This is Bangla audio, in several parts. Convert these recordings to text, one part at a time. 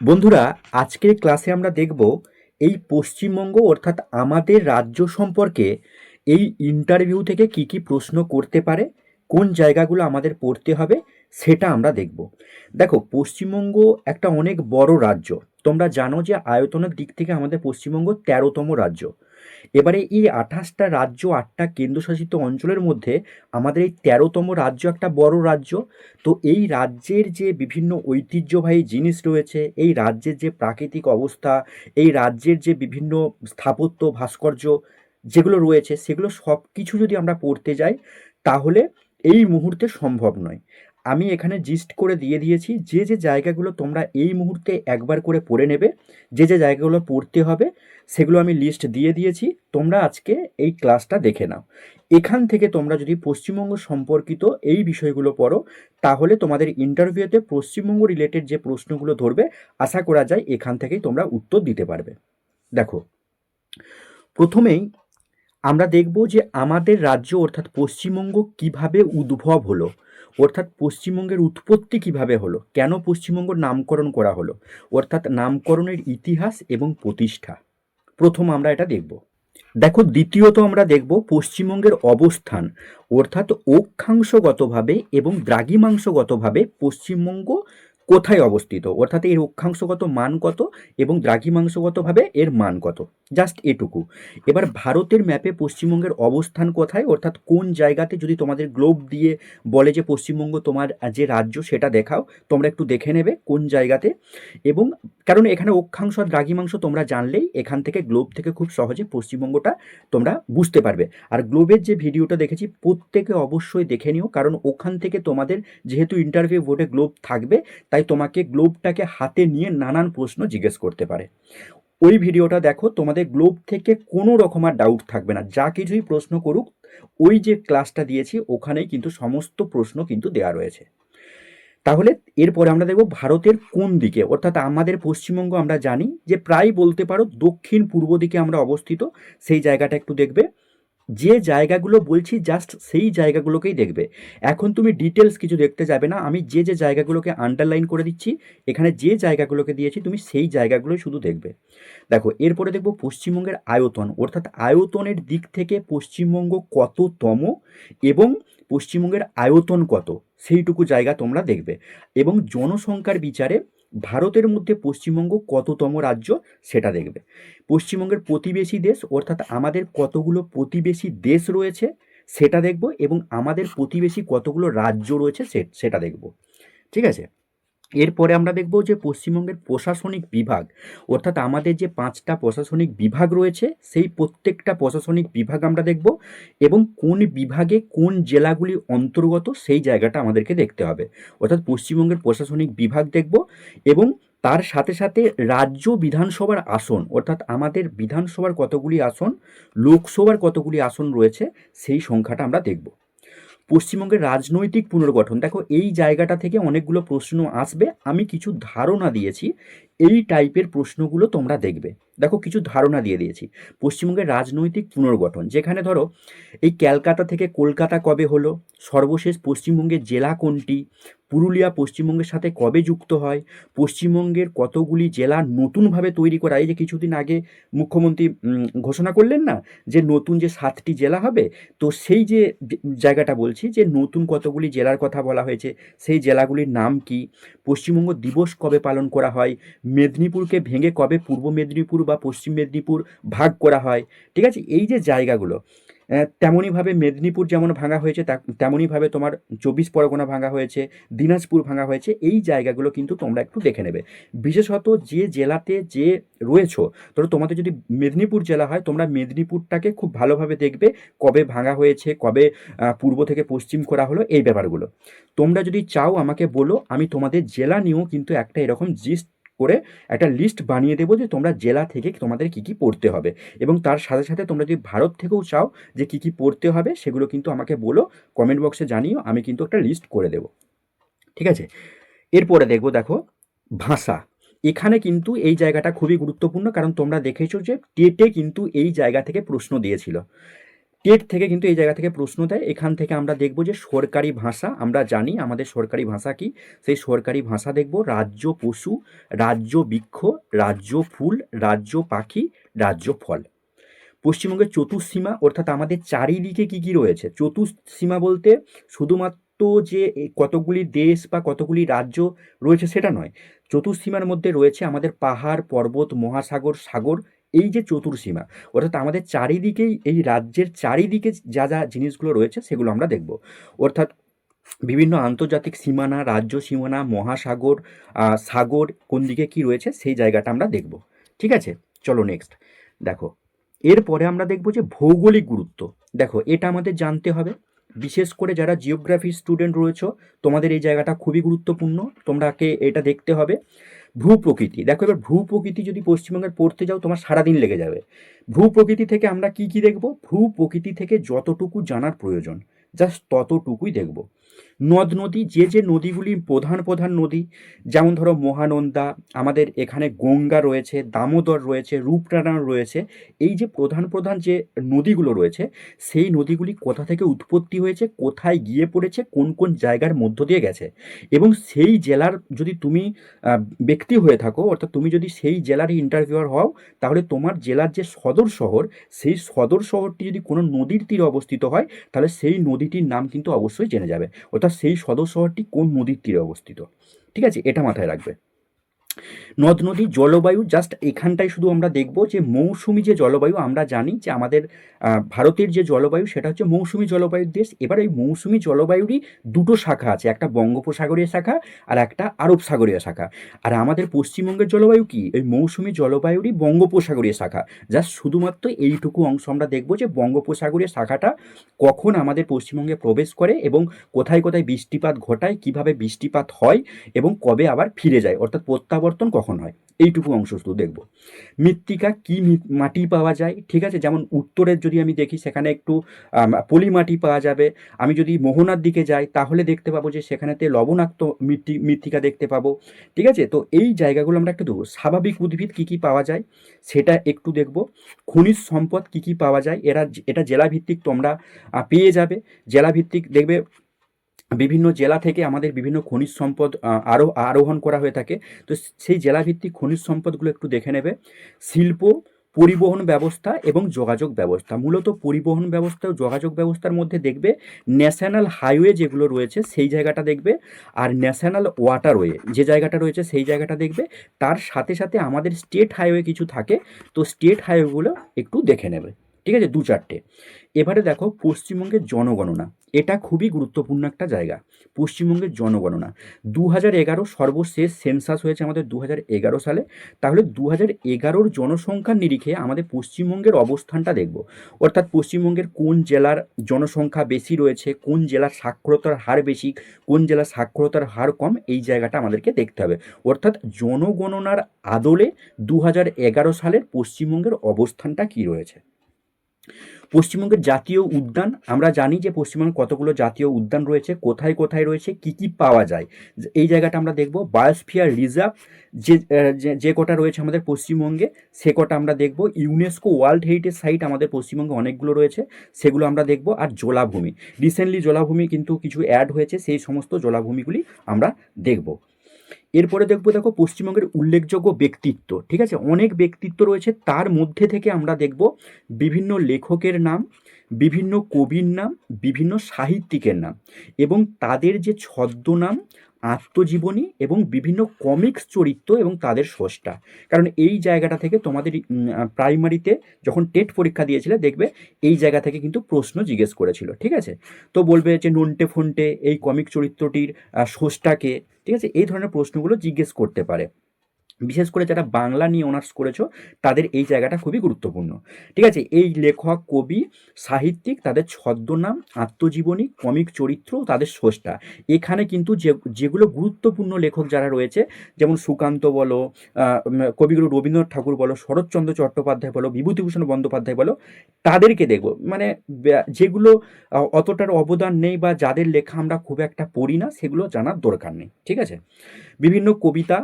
বন্ধুরা, আজকের ক্লাসে আমরা দেখব এই পশ্চিমবঙ্গ অর্থাৎ আমাদের রাজ্য সম্পর্কে এই ইন্টারভিউ থেকে কি কি প্রশ্ন করতে পারে, কোন জায়গাগুলো আমাদের পড়তে হবে সেটা আমরা দেখব। দেখো, পশ্চিমবঙ্গ একটা অনেক বড় রাজ্য। তোমরা জানো যে আয়তনের দিক থেকে আমাদের পশ্চিমবঙ্গ তেরোতম রাজ্য। এবারে এই আঠাশটা রাজ্য, আটটা কেন্দ্রশাসিত অঞ্চলের মধ্যে আমাদের এই তেরোতম রাজ্য একটা বড় রাজ্য। তো এই রাজ্যের যে বিভিন্ন ঐতিহ্যবাহী জিনিস রয়েছে, এই রাজ্যের যে প্রাকৃতিক অবস্থা, এই রাজ্যের যে বিভিন্ন স্থাপত্য, ভাস্কর্য যেগুলো রয়েছে, সেগুলো সব কিছু যদি আমরা পড়তে যাই, তাহলে এই মুহূর্তে সম্ভব নয়। আমি এখানে জিস্ট করে দিয়ে দিয়েছি যে যে জায়গাগুলো তোমরা এই মুহূর্তে একবার করে পড়ে নেবে, যে যে জায়গাগুলো পড়তে হবে, সেগুলো আমি লিস্ট দিয়ে দিয়েছি, তোমরা আজকে এই ক্লাসটা দেখে নাও। এখান থেকে তোমরা যদি পশ্চিমবঙ্গ সম্পর্কিত এই বিষয়গুলো পড়ো, তাহলে তোমাদের ইন্টারভিউতে পশ্চিমবঙ্গ রিলেটেড যে প্রশ্নগুলো ধরবে, আশা করা যায় এখান থেকেই তোমরা উত্তর দিতে পারবে। দেখো, প্রথমেই আমরা দেখব যে আমাদের রাজ্য অর্থাৎ পশ্চিমবঙ্গ কীভাবে উদ্ভব হলো। অর্থাৎ পশ্চিমবঙ্গের উৎপত্তি কীভাবে হলো? কেন পশ্চিমবঙ্গ নামকরণ করা হলো? অর্থাৎ নামকরণের ইতিহাস এবং প্রতিষ্ঠা। প্রথম আমরা এটা দেখব। দেখো, দ্বিতীয়ত আমরা দেখব পশ্চিমবঙ্গের অবস্থান। অর্থাৎ অক্ষাংশগতভাবে এবং দ্রাঘিমাংশগতভাবে পশ্চিমবঙ্গ কোথায় অবস্থিত? অর্থাৎ এর অক্ষাংশগত মান কত এবং দ্রাঘিমাংশগতভাবে এর মান কত? জাস্ট এটুকু। এবার ভারতের ম্যাপে পশ্চিমবঙ্গের অবস্থান কোথায়? অর্থাৎ কোন জায়গাতে যদি তোমাদের গ্লোব দিয়ে বলে যে পশ্চিমবঙ্গ তোমার যে রাজ্য সেটা দেখাও, তোমরা একটু দেখে নেবে কোন জায়গাতে। এবং কারণ এখানে অক্ষাংশ আর দ্রাঘিমাংশ তোমরা জানলেই এখান থেকে গ্লোব থেকে খুব সহজে পশ্চিমবঙ্গটা তোমরা বুঝতে পারবে। আর গ্লোবের যে ভিডিওটা দেখেছি, প্রত্যেকে অবশ্যই দেখে নিও, কারণ ওখান থেকে তোমাদের যেহেতু ইন্টারভিউ বোর্ডে গ্লোব থাকবে, তাই তোমাকে গ্লোবটাকে হাতে নিয়ে নানান প্রশ্ন জিজ্ঞেস করতে পারে। ওই ভিডিওটা দেখো, তোমাদের গ্লোব থেকে কোনো রকম আর ডাউট থাকবে না। যা কিছুই প্রশ্ন করুক, ওই যে ক্লাসটা দিয়েছি, ওখানেই কিন্তু সমস্ত প্রশ্ন কিন্তু দেওয়া রয়েছে। তাহলে এরপরে আমরা দেখব ভারতের কোন দিকে, অর্থাৎ আমাদের পশ্চিমবঙ্গ আমরা জানি যে প্রায় বলতে পারো দক্ষিণ পূর্ব দিকে আমরা অবস্থিত, সেই জায়গাটা একটু দেখবে। যে জায়গাগুলো বলছি জাস্ট সেই জায়গাগুলোকেই দেখবে। এখন তুমি ডিটেলস কিছু দেখতে যাবে না, আমি যে যে জায়গাগুলোকে আন্ডারলাইন করে দিচ্ছি, এখানে যে জায়গাগুলোকে দিয়েছি, তুমি সেই জায়গাগুলোই শুধু দেখবে। দেখো, এরপরে দেখব পশ্চিমবঙ্গের আয়তন, অর্থাৎ আয়তনের দিক থেকে পশ্চিমবঙ্গ কততম এবং পশ্চিমবঙ্গের আয়তন কত, সেইটুকু জায়গা তোমরা দেখবে। এবং জনসংখ্যার বিচারে ভারতের মধ্যে পশ্চিমবঙ্গ কততম রাজ্য সেটা দেখবে। পশ্চিমবঙ্গের প্রতিবেশী দেশ, অর্থাৎ আমাদের কতগুলো প্রতিবেশী দেশ রয়েছে সেটা দেখব এবং আমাদের প্রতিবেশী কতগুলো রাজ্য রয়েছে সেটা দেখব। ঠিক আছে? এরপরে আমরা দেখব যে পশ্চিমবঙ্গের প্রশাসনিক বিভাগ, অর্থাৎ আমাদের যে পাঁচটা প্রশাসনিক বিভাগ রয়েছে, সেই প্রত্যেকটা প্রশাসনিক বিভাগ আমরা দেখব এবং কোন বিভাগে কোন জেলাগুলি অন্তর্গত সেই জায়গাটা আমাদেরকে দেখতে হবে। অর্থাৎ পশ্চিমবঙ্গের প্রশাসনিক বিভাগ দেখব এবং তার সাথে সাথে রাজ্য বিধানসভার আসন, অর্থাৎ আমাদের বিধানসভার কতগুলি আসন, লোকসভার কতগুলি আসন রয়েছে, সেই সংখ্যাটা আমরা দেখব। পশ্চিমবঙ্গের রাজনৈতিক পুনর্গঠন। দেখো, এই জায়গাটা থেকে অনেকগুলো প্রশ্ন আসবে। আমি কিছু ধারণা দিয়েছি। এই টাইপের প্রশ্নগুলো তোমরা দেখবে। দেখো, কিছু ধারণা দিয়ে দিয়েছি। পশ্চিমবঙ্গের রাজনৈতিক পুনর্গঠন, যেখানে ধরো, এই ক্যালকাতা থেকে কলকাতা কবে হলো? সর্বশেষ পশ্চিমবঙ্গের জেলা কোনটি? পুরুলিয়া পশ্চিমবঙ্গের সাথে কবে যুক্ত হয়? পশ্চিমবঙ্গের কতগুলি জেলা নতুনভাবে তৈরি করা? এই যে কিছুদিন আগে মুখ্যমন্ত্রী ঘোষণা করলেন না যে নতুন যে সাতটি জেলা হবে, তো সেই যে জায়গাটা বলছি যে নতুন কতগুলি জেলার কথা বলা হয়েছে, সেই জেলাগুলির নাম কি? পশ্চিমবঙ্গ দিবস কবে পালন করা হয়? মেদিনীপুরকে ভেঙে কবে পূর্ব মেদিনীপুর বা পশ্চিম মেদিনীপুর ভাগ করা হয়? ঠিক আছে, এই যে জায়গাগুলো তেমনইভাবে মেদিনীপুর যেমন ভাঙা হয়েছে তেমনইভাবে তোমার চব্বিশ পরগনা ভাঙা হয়েছে, দিনাজপুর ভাঙা হয়েছে, এই জায়গাগুলো কিন্তু তোমরা একটু দেখে নেবে। বিশেষত যে জেলাতে যে রয়েছো, ধরো তোমাদের যদি মেদিনীপুর জেলা হয়, তোমরা মেদিনীপুরটাকে খুব ভালোভাবে দেখবে, কবে ভাঙা হয়েছে, কবে পূর্ব থেকে পশ্চিম করা হলো, এই ব্যাপারগুলো। তোমরা যদি চাও আমাকে বলো, আমি তোমাদের জেলা নিয়েও কিন্তু একটা এরকম জিস্ট করে একটা লিস্ট বানিয়ে দেবো যে তোমরা জেলা থেকে তোমাদের কি কি পড়তে হবে। এবং তার সাথে সাথে তোমরা যদি ভারত থেকেও চাও যে কি কি পড়তে হবে, সেগুলো কিন্তু আমাকে বলো কমেন্ট বক্সে জানিও, আমি কিন্তু একটা লিস্ট করে দেবো। ঠিক আছে? এরপরে দেখব, দেখো, ভাষা। এখানে কিন্তু এই জায়গাটা খুবই গুরুত্বপূর্ণ, কারণ তোমরা দেখেছ যে টেটে কিন্তু এই জায়গা থেকে প্রশ্ন দিয়েছিল। টেট থেকে কিন্তু এই জায়গা থেকে প্রশ্ন দেয়। এখান থেকে আমরা দেখব যে সরকারি ভাষা আমরা জানি, আমাদের সরকারি ভাষা কি? সেই সরকারি ভাষা দেখব, রাজ্য পশু, রাজ্য বৃক্ষ, রাজ্য ফুল, রাজ্য পাখি, রাজ্য ফল। পশ্চিমবঙ্গের চতুর্সীমা, অর্থাৎ আমাদের চারিদিকে কি কি রয়েছে? চতুর্সীমা বলতে শুধুমাত্র যে কতগুলি দেশ বা কতগুলি রাজ্য রয়েছে সেটা নয়। চতুর্সীমার মধ্যে রয়েছে আমাদের পাহাড়, পর্বত, মহাসাগর, সাগর এই যে চতুর্সীমা অর্থাৎ আমাদের চারিদিকেই, এই রাজ্যের চারিদিকে যা যা জিনিসগুলো রয়েছে সেগুলো আমরা দেখব। অর্থাৎ বিভিন্ন আন্তর্জাতিক সীমানা, রাজ্য সীমানা, মহাসাগর সাগর কোন দিকে কি রয়েছে সেই জায়গাটা আমরা দেখব। ঠিক আছে? চলো নেক্সট দেখো, এরপরে আমরা দেখব যে ভৌগোলিক গুরুত্ব। দেখো, এটা আমাদের জানতে হবে। বিশেষ করে যারা জিওগ্রাফি স্টুডেন্ট রয়েছে, তোমাদের এই জায়গাটা খুবই গুরুত্বপূর্ণ। তোমরাকে এটা দেখতে হবে। ভূ প্রকৃতি দেখো এবার ভূ প্রকৃতি যদি পশ্চিমবঙ্গের পড়তে যাও, তোমার সারাদিন লেগে যাবে। ভূ প্রকৃতি থেকে আমরা কি কি দেখব? ভূ প্রকৃতি থেকে যতটুকু জানার প্রয়োজন। জাস্ট ততটুকুই দেখব। নদ নদী, যে যে নদীগুলি প্রধান প্রধান নদী, যেমন ধরো মহানন্দা, আমাদের এখানে গঙ্গা রয়েছে, দামোদর রয়েছে, রূপনারায়ণ রয়েছে, এই যে প্রধান প্রধান যে নদীগুলো রয়েছে, সেই নদীগুলি কোথা থেকে উৎপত্তি হয়েছে, কোথায় গিয়ে পড়েছে, কোন কোন জায়গার মধ্য দিয়ে গেছে? এবং সেই জেলার যদি তুমি ব্যক্তি হয়ে থাকো, অর্থাৎ তুমি যদি সেই জেলার ইন্টারভিউয়ার হও, তাহলে তোমার জেলার যে সদর শহর, সেই সদর শহরটি যদি কোনো নদীর তীরে অবস্থিত হয়, তাহলে সেই নদীটির নাম কিন্তু অবশ্যই জেনে যাবে। অর্থাৎ সেই সদর শহরটি কোন নদীর তীরে অবস্থিত? ঠিক আছে, এটা মাথায় রাখবে। নদ নদী জলবায়ু জাস্ট এখানটায় শুধু আমরা দেখব যে মৌসুমি যে জলবায়ু, আমরা জানি যে আমাদের ভারতের যে জলবায়ু সেটা হচ্ছে মৌসুমি জলবায়ুর দেশ। এবার এই মৌসুমি জলবায়ুরই দুটো শাখা আছে, একটা বঙ্গোপসাগরীয় শাখা আর একটা আরব সাগরীয় শাখা। আর আমাদের পশ্চিমবঙ্গের জলবায়ু কি? এই মৌসুমি জলবায়ুরই বঙ্গোপসাগরীয় শাখা। জাস্ট শুধুমাত্র এইটুকু অংশ আমরা দেখব যে বঙ্গোপসাগরীয় শাখাটা কখন আমাদের পশ্চিমবঙ্গে প্রবেশ করে এবং কোথায় কোথায় বৃষ্টিপাত ঘটায়, কীভাবে বৃষ্টিপাত হয় এবং কবে আবার ফিরে যায়। অর্থাৎ প্রত্যাবর্তন কখন হয়? এইটুকু অংশ শুধু দেখব। মৃত্তিকা কি মাটি পাওয়া যায়? ঠিক আছে, যেমন উত্তরের যদি আমি দেখি, সেখানে একটু পলি মাটি পাওয়া যাবে। আমি যদি মোহনার দিকে যাই, তাহলে দেখতে পাবো যে সেখানেতে লবণাক্ত মৃত্তি, মৃত্তিকা দেখতে পাবো। ঠিক আছে, তো এই জায়গাগুলো আমরা একটু দেখব। স্বাভাবিক উদ্ভিদ কী কী পাওয়া যায়, সেটা একটু দেখব। খনিজ সম্পদ কী কী পাওয়া যায়, এরা, এটা জেলাভিত্তিক তোমরা পেয়ে যাবে। জেলাভিত্তিক দেখবে বিভিন্ন জেলা থেকে আমাদের বিভিন্ন খনিজ সম্পদ আরও, আরোহণ করা হয়ে থাকে। তো সেই জেলাভিত্তিক খনিজ সম্পদগুলো একটু দেখে নেবে। শিল্প, পরিবহন ব্যবস্থা এবং যোগাযোগ ব্যবস্থা। মূলত পরিবহন ব্যবস্থা ও যোগাযোগ ব্যবস্থার মধ্যে দেখবে ন্যাশনাল হাইওয়ে যেগুলো রয়েছে, সেই জায়গাটা দেখবে। আর ন্যাশনাল ওয়াটারওয়ে যে জায়গাটা রয়েছে, সেই জায়গাটা দেখবে। তার সাথে সাথে আমাদের স্টেট হাইওয়ে কিছু থাকে, তো স্টেট হাইওয়েগুলো একটু দেখে নেবে। ঠিক আছে? দু চারটে। এবারে দেখো, পশ্চিমবঙ্গের জনগণনা। এটা খুবই গুরুত্বপূর্ণ একটা জায়গা, পশ্চিমবঙ্গের জনগণনা। দু হাজার এগারো সর্বশেষ সেন্সাস হয়েছে আমাদের দু হাজার এগারো সালে। তাহলে দু হাজার এগারোর জনসংখ্যার নিরিখে আমাদের পশ্চিমবঙ্গের অবস্থানটা দেখব। অর্থাৎ পশ্চিমবঙ্গের কোন জেলার জনসংখ্যা বেশি রয়েছে, কোন জেলার সাক্ষরতার হার বেশি, কোন জেলার সাক্ষরতার হার কম, এই জায়গাটা আমাদেরকে দেখতে হবে। অর্থাৎ জনগণনার আদলে দু হাজার এগারো সালের পশ্চিমবঙ্গের অবস্থানটা কি রয়েছে? পশ্চিমবঙ্গের জাতীয় উদ্যান, আমরা জানি যে পশ্চিমবঙ্গে কতগুলো জাতীয় উদ্যান রয়েছে, কোথায় কোথায় রয়েছে, কি কি পাওয়া যায়। এই জায়গাটা আমরা দেখব বায়োস্ফিয়ার রিজার্ভ যে যে- কটা রয়েছে আমাদের পশ্চিমবঙ্গে, সে কটা আমরা দেখব। ইউনেস্কো ওয়ার্ল্ড হেরিটেজ সাইট আমাদের পশ্চিমবঙ্গে অনেকগুলো রয়েছে, সেগুলো আমরা দেখব। আর জলাভূমি রিসেন্টলি জলাভূমি কিন্তু কিছু অ্যাড হয়েছে, সেই সমস্ত জলাভূমিগুলি আমরা দেখব। এরপরে দেখব দেখো পশ্চিমবঙ্গের উল্লেখযোগ্য ব্যক্তিত্ব, ঠিক আছে? অনেক ব্যক্তিত্ব রয়েছে, তার মধ্যে থেকে আমরা দেখব বিভিন্ন লেখকের নাম, বিভিন্ন কবির নাম, বিভিন্ন সাহিত্যিকের নাম এবং তাদের যে ছদ্মনাম আত্মজীবনী এবং বিভিন্ন কমিক্স চরিত্র এবং তাদের স্রষ্টা। কারণ এই জায়গাটা থেকে তোমাদের প্রাইমারিতে যখন টেট পরীক্ষা দিয়েছিলে, দেখবে এই জায়গা থেকে কিন্তু প্রশ্ন জিজ্ঞেস করেছিল, ঠিক আছে? তো বলবে যে নন্টে ফোনটে এই কমিক চরিত্রটির সষ্টাকে ঠিক আছে? এই ধরনের প্রশ্নগুলো জিজ্ঞেস করতে পারে। বিশেষ করে যারা বাংলা নিয়ে অনার্স করেছ, তাদের এই জায়গাটা খুবই গুরুত্বপূর্ণ। ঠিক আছে? এই লেখক, কবি, সাহিত্যিক, তাদের ছদ্মনাম, আত্মজীবনী, কমিক চরিত্র, তাদের স্রষ্টা। এখানে কিন্তু যে, যেগুলো গুরুত্বপূর্ণ লেখক যারা রয়েছে, যেমন সুকান্ত বলো কবিগুরু রবীন্দ্রনাথ ঠাকুর বলো, শরৎচন্দ্র চট্টোপাধ্যায় বলো, বিভূতিভূষণ বন্দ্যোপাধ্যায় বলো, তাদেরকে দেখব। মানে যেগুলো অতটার অবদান নেই বা যাদের লেখা আমরা খুব একটা পড়ি না, সেগুলো জানার দরকার নেই। ঠিক আছে? বিভিন্ন কবিতা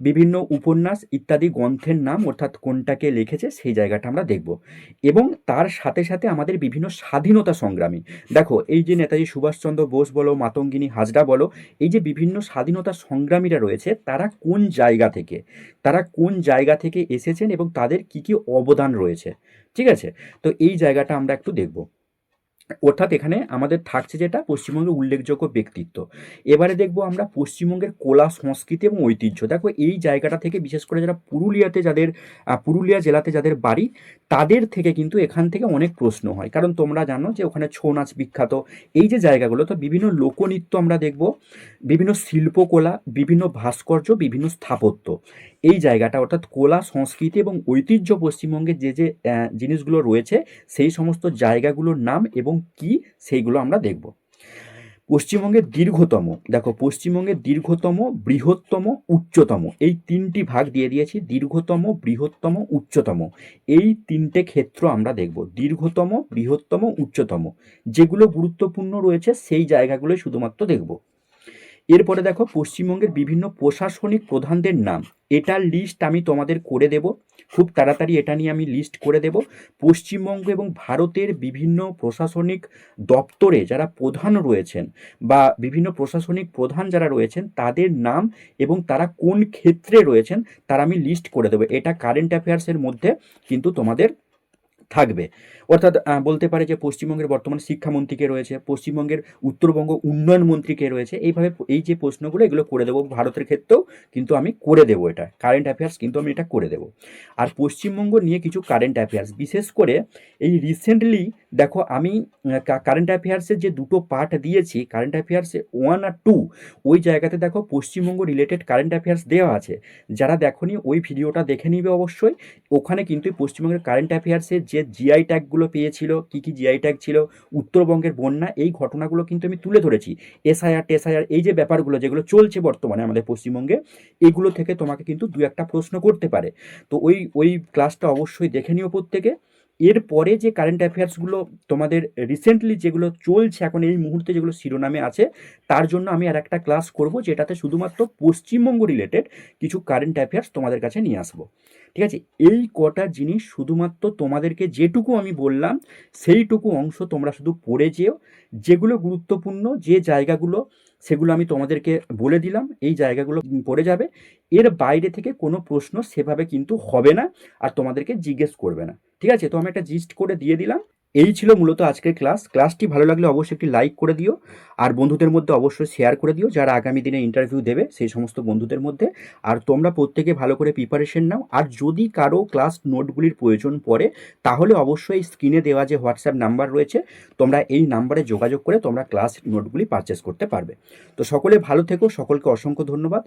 বিভিন্ন উপন্যাস ইত্যাদি গ্রন্থের নাম অর্থাৎ কোনটাকে লিখেছে সেই জায়গাটা আমরা দেখব। এবং তার সাথে সাথে আমাদের বিভিন্ন স্বাধীনতা সংগ্রামী। দেখো, এই যে নেতাজি সুভাষচন্দ্র বোস বলো, মাতঙ্গিনী হাজরা বলো, এই যে বিভিন্ন স্বাধীনতা সংগ্রামীরা রয়েছে, তারা কোন জায়গা থেকে? তারা কোন জায়গা থেকে এসেছেন এবং তাদের কি কি অবদান রয়েছে? ঠিক আছে? তো এই জায়গাটা আমরা একটু দেখব। অর্থাৎ এখানে আমাদের থাকছে যেটা পশ্চিমবঙ্গের উল্লেখযোগ্য ব্যক্তিত্ব। এবারে দেখব আমরা পশ্চিমবঙ্গের কলা, সংস্কৃতি এবং ঐতিহ্য। দেখো, এই জায়গাটা থেকে বিশেষ করে যারা পুরুলিয়াতে যাদের পুরুলিয়া জেলাতে যাদের বাড়ি, তাদের থেকে কিন্তু এখান থেকে অনেক প্রশ্ন হয়। কারণ তোমরা জানো যে ওখানে ছৌ নাচ বিখ্যাত। এই যে জায়গাগুলো, তো বিভিন্ন লোকনৃত্য আমরা দেখব। বিভিন্ন শিল্পকলা, বিভিন্ন ভাস্কর্য, বিভিন্ন স্থাপত্য। এই জায়গাটা অর্থাৎ কলা, সংস্কৃতি এবং ঐতিহ্য পশ্চিমবঙ্গের যে যে জিনিসগুলো রয়েছে, সেই সমস্ত জায়গাগুলোর নাম এবং কি সেইগুলো আমরা দেখব। পশ্চিমবঙ্গের দীর্ঘতম, দেখো পশ্চিমবঙ্গের দীর্ঘতম, বৃহত্তম, উচ্চতম, এই তিনটি ভাগ দিয়ে দিয়েছি, দীর্ঘতম, বৃহত্তম, উচ্চতম। এই তিনটে ক্ষেত্র আমরা দেখব, দীর্ঘতম, বৃহত্তম, উচ্চতম। যেগুলো গুরুত্বপূর্ণ রয়েছে, সেই জায়গাগুলো শুধুমাত্র দেখব। এরপরে দেখো পশ্চিমবঙ্গের বিভিন্ন প্রশাসনিক প্রধানদের নাম, এটার লিস্ট আমি তোমাদের করে দেব। খুব তাড়াতাড়ি এটা নিয়ে আমি লিস্ট করে দেব। পশ্চিমবঙ্গ এবং ভারতের বিভিন্ন প্রশাসনিক দপ্তরে যারা প্রধান রয়েছেন বা বিভিন্ন প্রশাসনিক প্রধান যারা রয়েছেন, তাদের নাম এবং তারা কোন ক্ষেত্রে রয়েছেন, তারা আমি লিস্ট করে দেবো। এটা কারেন্ট অ্যাফেয়ার্সের মধ্যে কিন্তু তোমাদের থাকবে। অর্থাৎ বলতে পারে যে পশ্চিমবঙ্গের বর্তমান শিক্ষামন্ত্রী কে রয়েছে, পশ্চিমবঙ্গের উত্তরবঙ্গ উন্নয়ন মন্ত্রী কে রয়েছে, এইভাবে এই যে প্রশ্নগুলো, এগুলো করে দেবো ভারতের ক্ষেত্রেও, কিন্তু আমি করে দেবো এটা। কারেন্ট অ্যাফেয়ার্স কিন্তু আমি এটা করে দেবো। আর পশ্চিমবঙ্গ নিয়ে কিছু কারেন্ট অ্যাফেয়ার্স বিশেষ করে এই রিসেন্টলি দেখো আমি কারেন্ট অ্যাফেয়ার্সের যে দুটো পার্ট দিয়েছি কারেন্ট অ্যাফেয়ার্সে ওয়ান আর টু ওই জায়গাতে দেখো পশ্চিমবঙ্গ রিলেটেড কারেন্ট অ্যাফেয়ার্স দেওয়া আছে। যারা দেখোনি, ওই ভিডিওটা দেখে নিবে অবশ্যই। ওখানে কিন্তু পশ্চিমবঙ্গের কারেন্ট অ্যাফেয়ার্সের যে জিআই ট্যাগগুলো পেয়েছিল, কি কি জিআই ট্যাগ ছিল, উত্তরবঙ্গের বন্যা, এই ঘটনাগুলো কিন্তু আমি তুলে ধরেছি। এসআইআর টেসআইআর এই যে ব্যাপারগুলো যেগুলো চলছে বর্তমানে আমাদের পশ্চিমবঙ্গে, এগুলো থেকে তোমাকে কিন্তু দু একটা প্রশ্ন করতে পারে। তো ওই ওই ক্লাসটা অবশ্যই দেখে নিও প্রত্যেকে। এরপরে যে কারেন্ট অ্যাফেয়ার্সগুলো তোমাদের রিসেন্টলি যেগুলো চলছে, এখন এই মুহূর্তে যেগুলো শিরোনামে আছে, তার জন্য আমি আর একটা ক্লাস করব, যেটাতে শুধুমাত্র পশ্চিমবঙ্গ রিলেটেড কিছু কারেন্ট অ্যাফেয়ার্স তোমাদের কাছে নিয়ে আসব। ঠিক আছে? এই কটা জিনিস শুধুমাত্র তোমাদেরকে যেটুকু আমি বললাম, সেইটুকু অংশ তোমরা শুধু পড়ে যেও। যেগুলো গুরুত্বপূর্ণ, যে জায়গাগুলো, সেগুলো আমি তোমাদেরকে বলে দিলাম, এই জায়গাগুলো পড়ে যাবে। এর বাইরে থেকে কোনো প্রশ্ন সেভাবে কিন্তু হবে না, আর তোমাদেরকে জিজ্ঞেস করবে না। ঠিক আছে, তো আমি একটা জিস্ট করে দিয়ে দিলাম। এই ছিল মূলত আজকের ক্লাস ক্লাসটি ভালো লাগলে অবশ্যই একটি লাইক করে দিও। আর বন্ধুদের মধ্যে অবশ্যই শেয়ার করে দিও। যারা আগামী দিনে ইন্টারভিউ দেবে, সেই সমস্ত বন্ধুদের মধ্যে। আর তোমরা প্রত্যেকে ভালো করে প্রিপারেশন নাও। আর যদি কারও ক্লাস নোটগুলির প্রয়োজন পড়ে, তাহলে অবশ্যই স্ক্রিনে দেওয়া যে হোয়াটসঅ্যাপ নাম্বার রয়েছে, তোমরা এই নাম্বারে যোগাযোগ করে তোমরা ক্লাস নোটগুলি পারচেস করতে পারবে। তো সকলে ভালো থেকো। সকলকে অসংখ্য ধন্যবাদ।